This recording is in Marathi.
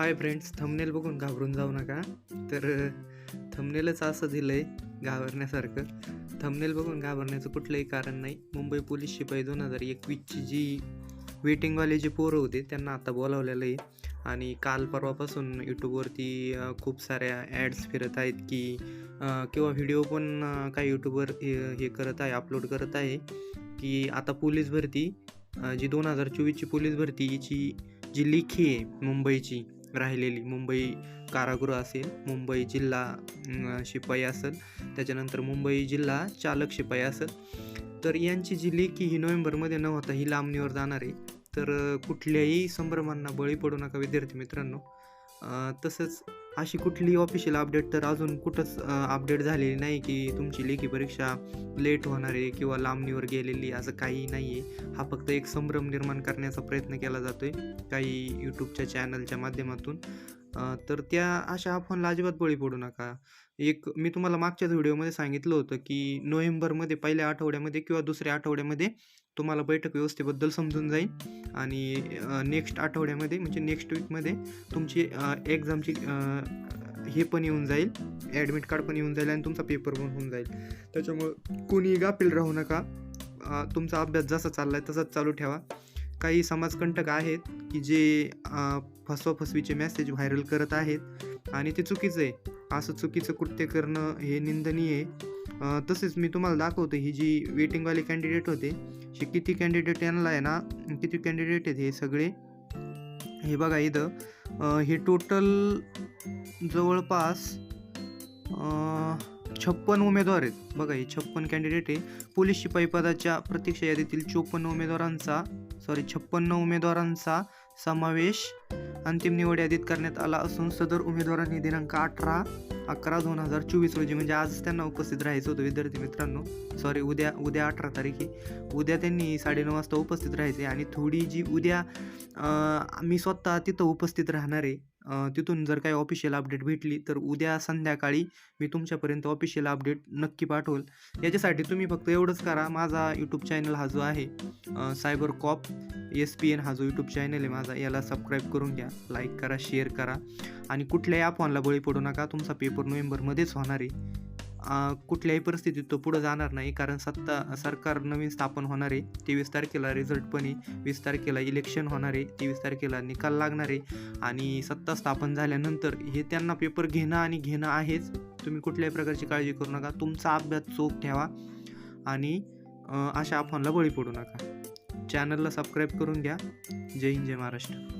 हाय फ्रेंड्स थंबनेल बघून घाबरून जाऊ नका. तर थंबनेलच असं दिलं आहे घाबरण्यासारखं. थंबनेल बघून घाबरण्याचं कुठलंही कारण नाही. मुंबई पोलीस शिपाई दोन हजार एकवीसची जी वेटिंगवाले जे पोरं होते त्यांना आता बोलावलेलं आहे. आणि काल परवापासून यूट्यूबवरती खूप साऱ्या ॲड्स फिरत आहेत की किंवा व्हिडिओ पण काही यूट्यूबवर हे हे करत आहे अपलोड करत आहे की आता पोलीस भरती जी दोन हजार चोवीसची पोलीस भरती हिची जी लेखी आहे मुंबईची राहिलेली. मुंबई कारागृह असेल मुंबई जिल्हा शिपाई असेल त्याच्यानंतर मुंबई जिल्हा चालक शिपाई असेल. तर यांची जी लेखी ही नोव्हेंबरमध्ये न होता ही लांबणीवर जाणार आहे. तर कुठल्याही संभ्रमांना बळी पडू नका विद्यार्थी मित्रांनो. तसंच अशी कुठलीही ऑफिशियल अपडेट तर अजून कुठंच अपडेट झालेली नाही की तुमची लेखी परीक्षा लेट होणार आहे किंवा लांबणीवर गेलेली असं काही नाही आहे हा फक्त एक संभ्रम निर्माण करण्याचा प्रयत्न केला जातो आहे काही यूट्यूबच्या चॅनलच्या माध्यमातून. तर त्या अशा अफवांना अजिबात बळी पडू नका. एक मी तुम्हाला मागच्याच व्हिडिओमध्ये सांगितलं होतं की नोव्हेंबरमध्ये पहिल्या आठवड्यामध्ये किंवा दुसऱ्या आठवड्यामध्ये तुम्हाला बैठक व्यवस्थेबद्दल समजून जाईल. आणि नेक्स्ट आठवड्यामध्ये म्हणजे नेक्स्ट वीकमध्ये तुमची एक्झामची हे पण येऊन जाईल ॲडमिट कार्ड पण येऊन जाईल आणि तुमचा पेपर पण होऊन जाईल. त्याच्यामुळं कोणी गाफील राहू नका. तुमचा अभ्यास जसा चालला आहे तसाच चालू ठेवा. काही समाजकंटक आहेत की जे फसवाफसवीचे मेसेज व्हायरल करत आहेत आणि ते चुकीचं आहे. असं चुकीचं कृत्य करणं हे निंदनीय आहे. तसेच मी तुम्हाला दाखवतो ही जी वेटिंगवाले कॅन्डिडेट होते हे किती कॅन्डिडेट यांना आहे ना किती कॅन्डिडेट आहेत हे सगळे. हे बघा इथं. हे टोटल जवळपास छप्पन उमेदवार आहेत. बघा हे छप्पन कॅन्डिडेट आहे. पोलीस शिपाई पदाच्या प्रतीक्षा यादीतील चोपन्न उमेदवारांचा सॉरी छप्पन्न उमेदवारांचा समावेश अंतिम निवड यादीत करण्यात आला असून सदर उमेदवारांनी दिनांक अठरा अकरा दोन हजार चोवीस रोजी म्हणजे आज त्यांना उपस्थित राहायचं होतं विद्यार्थी मित्रांनो. सॉरी उद्या उद्या अठरा तारीख आहे. उद्या त्यांनी साडेनऊ वाजता उपस्थित राहायचे आणि थोडी जी उद्या अं, मी स्वतः तिथं उपस्थित राहणार आहे तिथून जर काही ऑफिशियल अपडेट भेटली तर उद्या संध्याकाळी मी तुमच्यापर्यंत ऑफिशियल अपडेट नक्की पाठवल. याच्यासाठी तुम्ही फक्त एवढंच करा माझा यूट्यूब चॅनल हा जो आहे cyber cop S P N हा जो यूट्यूब चॅनल आहे माझा याला सबस्क्राईब करून घ्या लाईक करा शेअर करा. आणि कुठल्याही अफवांना बळी पडू नका तुमचा पेपर नोव्हेंबरमध्येच होणार आहे. कुठल्याही परिस्थितीत तो पुढं जाणार नाही कारण सत्ता सरकार नवीन स्थापन होणार आहे तेवीस तारखेला रिझल्ट पण आहे वीस तारखेला इलेक्शन होणार आहे तेवीस तारखेला निकाल लागणार आहे आणि सत्ता स्थापन झाल्यानंतर हे त्यांना पेपर घेणं आणि घेणं आहेच. तुम्ही कुठल्याही प्रकारची काळजी करू नका तुमचा अभ्यास चोख ठेवा आणि अशा अफवांना बळी पडू नका. चॅनलला सबस्क्राईब करून घ्या. जय हिंद जय महाराष्ट्र.